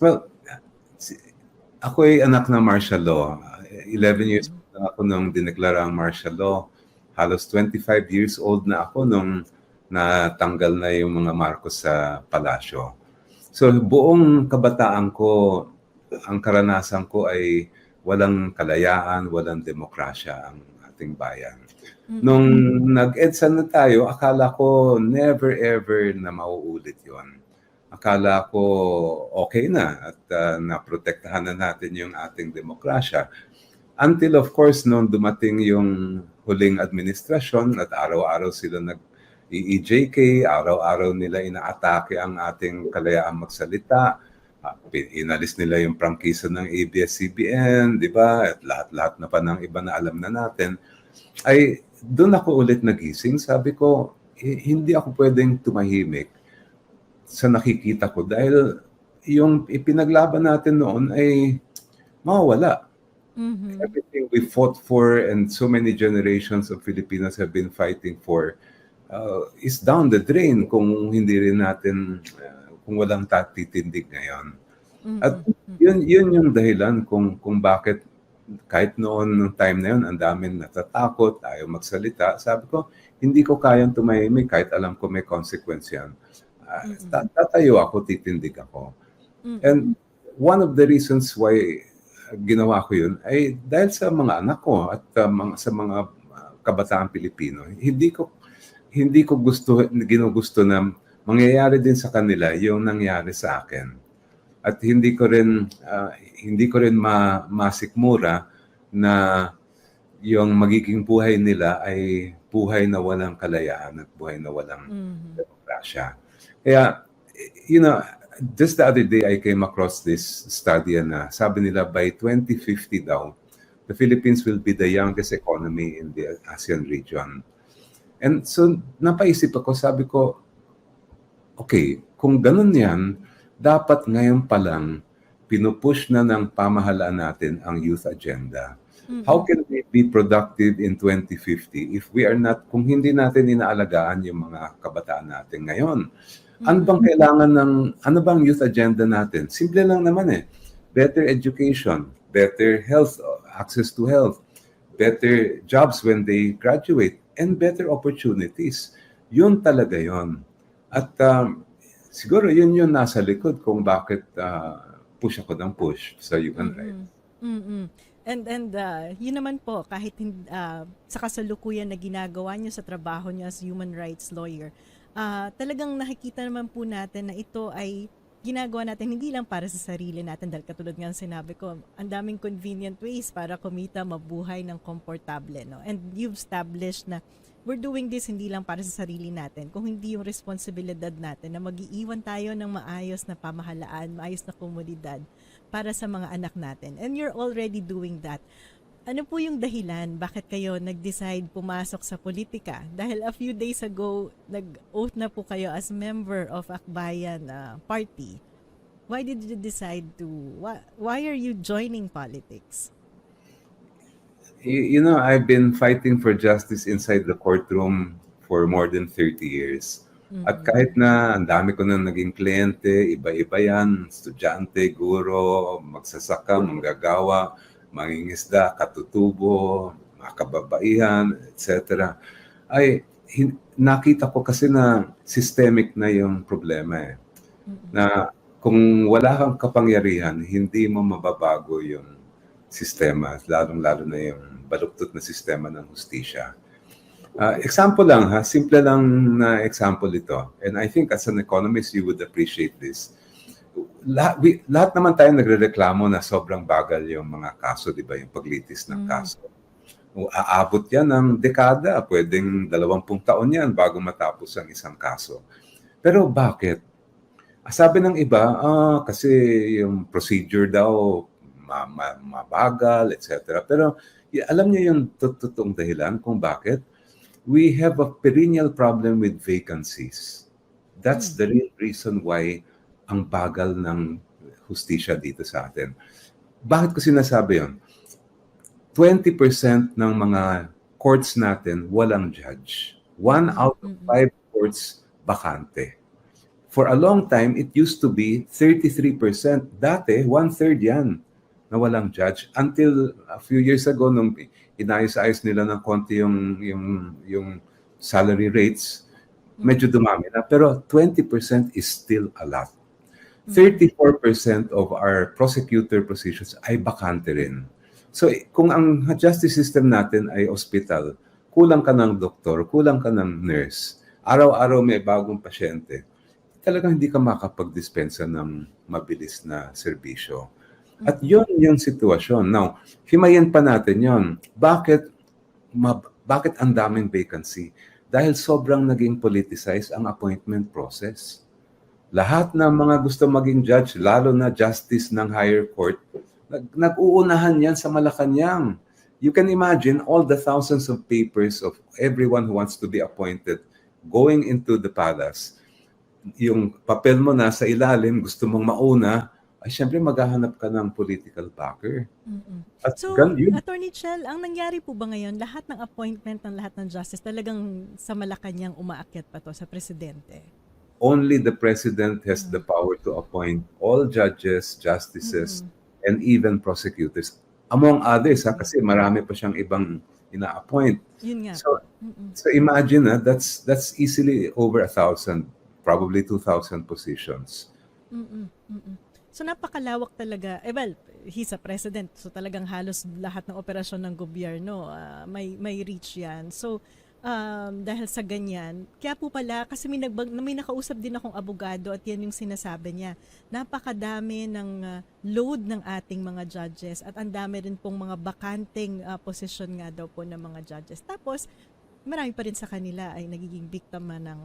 Well, ako ay anak ng martial law. 11 years old na ako nung dineklara ang martial law. Halos 25 years old na ako nung natanggal na yung mga Marcos sa palasyo. So buong kabataan ko, ang karanasan ko ay walang kalayaan, walang demokrasya ang ating bayan. Nung nag-EDSA na tayo, akala ko never ever na mauulit yon. Akala ko okay na at uh, naprotektahan na natin yung ating demokrasya. Until of course, nung dumating yung huling administrasyon at araw-araw sila nag EEJK, araw-araw nila inaatake ang ating kalayaan magsalita. Ah, Inalis nila yung prangkisa ng ABS-CBN, di ba? At lahat-lahat na pa ng iba na alam na natin. Ay, doon ako ulit nagising. Sabi ko, "Eh, hindi ako pwedeng tumahimik sa nakikita ko dahil yung ipinaglaban natin noon ay mawawala. Mhm. Everything we fought for and so many generations of Filipinos have been fighting for uh, is down the drain kung hindi rin natin, uh, kung walang tatitindig ngayon. Mhm. At yun, yun yung dahilan kung, kung bakit kahit noon, nung time na yun, ang daming natatakot, ayaw magsalita. Sabi ko, hindi ko kayang tumahimik kahit alam ko may consequence yan. Ta- tatayo ako, titindig ako. Mhm. And one of the reasons why uh, ginawa ko yun ay dahil sa mga anak ko at uh, mga, sa mga uh, kabataan Pilipino. Hindi ko hindi ko gusto ginugusto na mangyayari din sa kanila yung nangyari sa akin. At hindi ko rin uh, hindi ko rin ma, masikmura na yung magiging buhay nila ay buhay na walang kalayaan at buhay na walang Mhm. demokrasya. Kaya, you know, just the other day I came across this study na sabi nila by 2050 daw, the Philippines will be the youngest economy in the ASEAN region. And so, napaisip ako, sabi ko, okay, kung ganun yan, dapat ngayon pa lang, pinupush na ng pamahalaan natin ang youth agenda. Mhm. How can we be productive in 2050 if we are not, kung hindi natin inaalagaan yung mga kabataan natin ngayon? Ano bang kailangan ng, ano bang youth agenda natin? Simple lang naman eh. Better education, better health, access to health, better jobs when they graduate, and better opportunities. Yun talaga yon. At um, siguro yun yung nasa likod kung bakit uh, push ako ng push sa human rights. Mm-mm. Mm-mm. And and uh, yun naman po kahit uh, sa kasalukuyan na ginagawa niyo sa trabaho niyo as human rights lawyer, uh, talagang nakikita naman po natin na ito ay ginagawa natin hindi lang para sa sarili natin dahil katulad ng sinabi ko, ang daming convenient ways para kumita, mabuhay ng komportable, no? And you've established na we're doing this hindi lang para sa sarili natin, kung hindi yung responsibilidad natin na mag-iiwan tayo ng maayos na pamahalaan, maayos na komunidad para sa mga anak natin. And you're already doing that. Ano po yung dahilan bakit kayo nag-decide pumasok sa politika? Dahil a few days ago, nag-oath na po kayo as member of Akbayan uh, Party. Why did you decide to, why, why are you joining politics? You, you know, I've been fighting for justice inside the courtroom for more than 30 years. At kahit na ang dami ko na naging kliyente, iba-iba yan, estudyante, guro, magsasaka, manggagawa, mangingisda, katutubo, mga kababaihan, etc. Ay, hin- nakita ko kasi na systemic na yung problema eh. Na kung wala kang kapangyarihan, hindi mo mababago yung sistema, lalong-lalo na yung baluktot na sistema ng hustisya. Uh, example lang ha, simple lang na example ito. And I think as an economist, you would appreciate this. Lahat, we, lahat naman tayo nagrereklamo na sobrang bagal yung mga kaso, di ba? Yung paglitis ng Mm. kaso. O, aabot yan ng dekada, pwedeng dalawampung taon yan bago matapos ang isang kaso. Pero bakit? Ah, Sabi ng iba, ah, kasi yung procedure daw ma- ma- mabagal, etc. Pero alam niyo yung tot- totoong dahilan kung bakit? We have a perennial problem with vacancies. That's the real reason why ang bagal ng hustisya dito sa atin. Bakit ko sinasabi yon? 20% ng mga courts natin walang judge. One out of five courts bakante. For a long time, it used to be 33%. Dati, one-third yan na walang judge. Until a few years ago, nung inayos-ayos nila ng konti yung, yung, yung salary rates, medyo dumami na. Pero 20% is still a lot. 34% of our prosecutor positions ay bakante rin. So eh, kung ang justice system natin ay hospital, kulang ka ng doktor, kulang ka ng nurse, araw-araw may bagong pasyente, talagang hindi ka makapag-dispensa ng mabilis na serbisyo. At yun yung sitwasyon. Now, himayin pa natin yon. Bakit, ma- bakit ang daming vacancy? Dahil sobrang naging politicized ang appointment process. Lahat ng mga gusto maging judge, lalo na justice ng higher court, nag- nag-uunahan yan sa Malacanang. You can imagine all the thousands of papers of everyone who wants to be appointed going into the palace. Yung papel mo nasa ilalim, gusto mong mauna, ay syempre maghahanap ka ng political backer. Mm-mm. At So, gan- yun, Attorney Chell, ang nangyari po ba ngayon, lahat ng appointment ng lahat ng justice talagang sa Malacanang umaakyat pa to sa presidente? Only the president has the power to appoint all judges, justices, Mm-mm. and even prosecutors. Among others, ha, kasi marami pa siyang ibang ina-appoint. Yun nga. So, so imagine, ha, that's, that's easily over a thousand, probably 2,000 positions. Mm-mm. Mm-mm. So napakalawak talaga. Eh well, he's a president. So talagang halos lahat ng operasyon ng gobyerno ah, may may reach 'yan. So um, dahil sa ganyan, kaya po pala kasi may nagbag, may nakausap din akong abogado at yan yung sinasabi niya. Napakadami ng ah, load ng ating mga judges at ang dami rin pong mga bakanteng ah, posisyon nga daw po ng mga judges. Tapos marami pa rin sa kanila ay nagiging biktima ng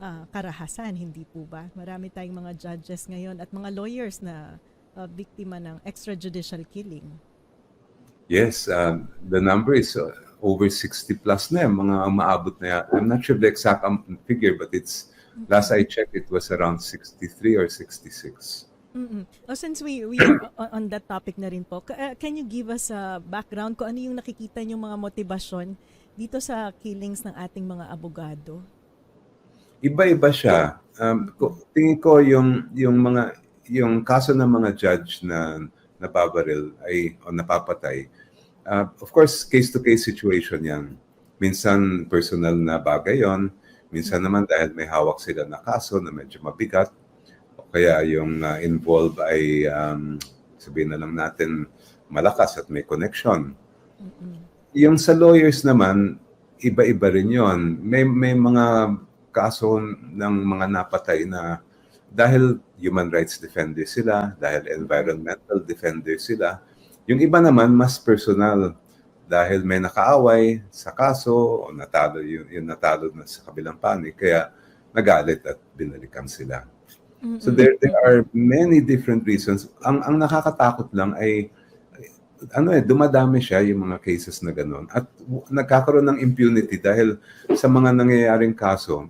ah, karahasan, hindi po ba? Marami tayong mga judges ngayon at mga lawyers na ah, biktima ng extrajudicial killing. Yes, um, the number is uh, over 60 plus na, yung mga umaabot na yan. I'm not sure the exact figure, but it's, last I checked, it was around 63 or 66. Mm-mm. Oh, since we we are on, that topic na rin po, uh, can you give us a background kung ano yung nakikita yung mga motibasyon dito sa killings ng ating mga abogado? Iba-iba siya. Um, tingin ko yung yung mga yung kaso ng mga judge na nababaril ay o napapatay. Uh, of course, case to case situation 'yan. Minsan personal na bagay 'yon. Minsan naman dahil may hawak sila na kaso na medyo mabigat o kaya yung uh, involved ay um, sabihin na lang natin malakas at may connection. Mm-mm. Yung sa lawyers naman, iba-iba rin yon. May, may mga kaso ng mga napatay na dahil human rights defender sila, dahil environmental defender sila. Yung iba naman, mas personal dahil may nakaaway sa kaso o natalo yung, yung natalo na sa kabilang panig. Kaya nagalit at binalikan sila. So Mm-mm. there there are many different reasons. Ang ang nakakatakot lang ay ano eh dumadami siya yung mga cases na ganun at nagkakaroon ng impunity dahil sa mga nangyayaring kaso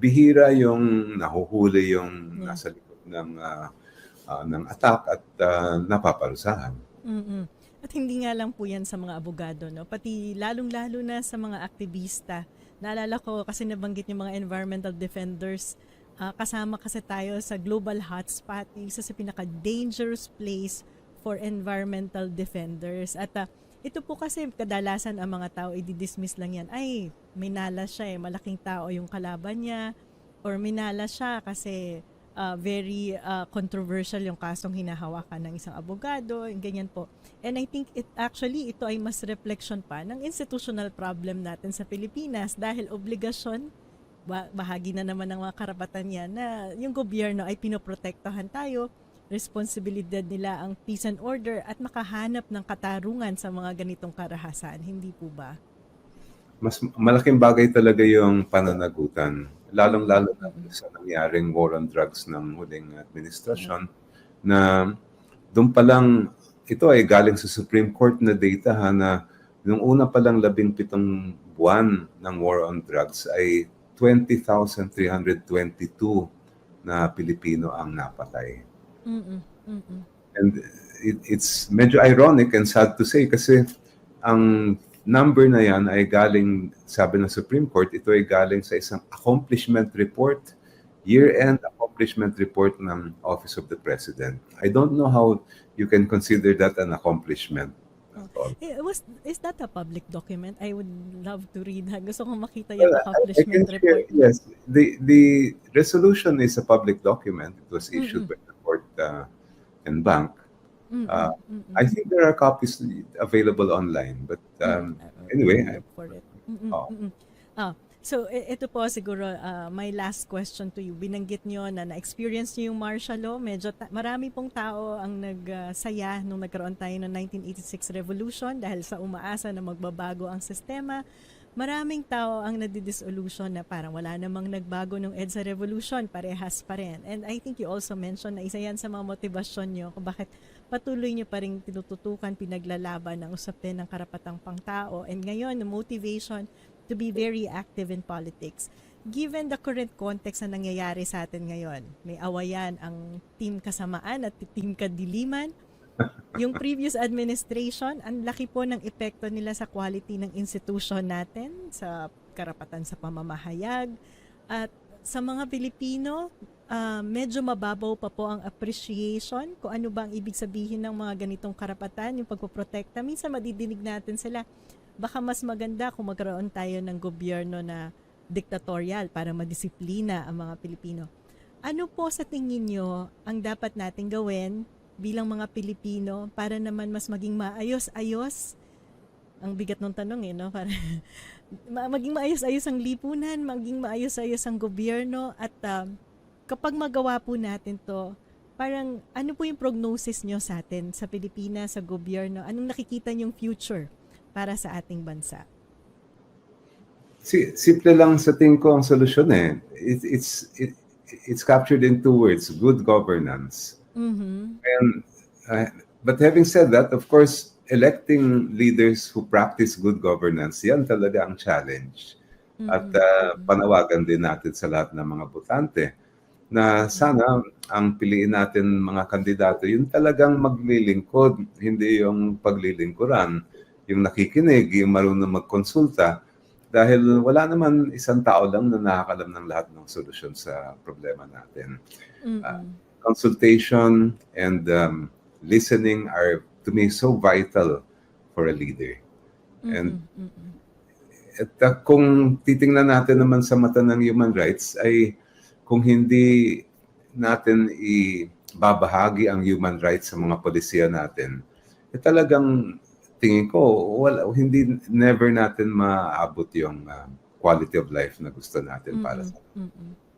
bihira yung nahuhuli yung Yeah. nasa likod ng ah, ah, ng attack at ah, napaparusahan. Mm-mm. At hindi nga lang po yan sa mga abogado, no? Pati lalong-lalo na sa mga aktivista. Naalala ko kasi nabanggit yung mga environmental defenders. Ah, kasama kasi tayo sa global hotspot, isa sa pinaka-dangerous place for environmental defenders. At ah, ito po kasi kadalasan ang mga tao i-dismiss lang yan. Ay, minala siya eh, malaking tao yung kalaban niya. Or minala siya kasi uh, very uh, controversial yung kasong hinahawakan ng isang abogado, ganyan po. And I think it actually ito ay mas reflection pa ng institutional problem natin sa Pilipinas dahil obligasyon ba- bahagi na naman ng mga karapatan yan na yung gobyerno ay pinoprotektahan tayo, responsibilidad nila ang peace and order at makahanap ng katarungan sa mga ganitong karahasan, hindi po ba? Mas malaking bagay talaga yung pananagutan, lalong-lalo na sa nangyaring war on drugs ng huling administrasyon na doon pa lang ito ay galing sa Supreme Court na data ha, na nung una pa lang labing pitong buwan ng war on drugs ay 20,322 na Pilipino ang napatay. Mm-mm. Mm-mm. And it, it's medyo ironic and sad to say kasi ang number na yan ay galing, sabi ng Supreme Court, ito ay galing sa isang accomplishment report. year-end accomplishment report ng Office of the President. I don't know how you can consider that an accomplishment. Eh, was is that a public document? I would love to read. Gusto kong makita yung Well, I- I accomplishment share- report. Yes, the the resolution is a public document. It was issued Mm-mm. by the court uh, and bank. Mm-mm, uh, mm-mm. I think there are copies available online, but um, Mm, uh, anyway, look for it. Mm-mm, Oh. mm-mm. Ah, so i- ito po siguro uh, my last question to you. Binanggit nyo na na-experience nyo yung martial law. Medyo ta- marami pong tao ang nagsaya nung nagkaroon tayo ng 1986 revolution dahil sa umaasa na magbabago ang sistema. Maraming tao ang nadidisillusion na parang wala namang nagbago nung EDSA revolution, parehas pa rin. And I think you also mentioned na isa yan sa mga motivasyon nyo kung bakit patuloy nyo pa rin tinututukan, pinaglalaban ang usapin ng karapatang pangtao. And ngayon, the motivation to be very active in politics. Given the current context na nangyayari sa atin ngayon, may awayan ang team kasamaan at team kadiliman. Yung previous administration, ang laki po ng epekto nila sa quality ng institution natin, sa karapatan sa pamamahayag, at sa mga Pilipino, ah, medyo mababaw pa po ang appreciation kung ano ba ang ibig sabihin ng mga ganitong karapatan, yung pagpoprotekta. Minsan madidinig natin sila, baka mas maganda kung magkaroon tayo ng gobyerno na diktatorial para madisiplina ang mga Pilipino. Ano po sa tingin nyo ang dapat nating gawin bilang mga Pilipino para naman mas maging maayos-ayos? Ang bigat ng tanong eh, no? Para maging maayos-ayos ang lipunan, maging maayos-ayos ang gobyerno at um, kapag magawa po natin to, parang ano po yung prognosis nyo sa atin, sa Pilipinas, sa gobyerno? Anong nakikita yung future para sa ating bansa? Si, simple lang sa tingin ko ang solusyon eh. It, it's it, it's captured in two words, good governance. Mhm. And uh, but having said that, of course, electing leaders who practice good governance, yan talaga ang challenge. At uh, panawagan din natin sa lahat ng mga botante na sana ang piliin natin mga kandidato, yung talagang maglilingkod, hindi yung paglilingkuran, yung nakikinig, yung marunong magkonsulta. Dahil wala naman isang tao lang na nakakalam ng lahat ng solusyon sa problema natin. Mhm. Consultation and um, listening are, to me, so vital for a leader. and- Mhm. Mhm. At uh, kung titingnan natin naman sa mata ng human rights ay kung hindi natin ibabahagi ang human rights sa mga polisiya natin, eh talagang tingin ko wala hindi never natin maabot yung uh, quality of life na gusto natin para sa Mm-mm.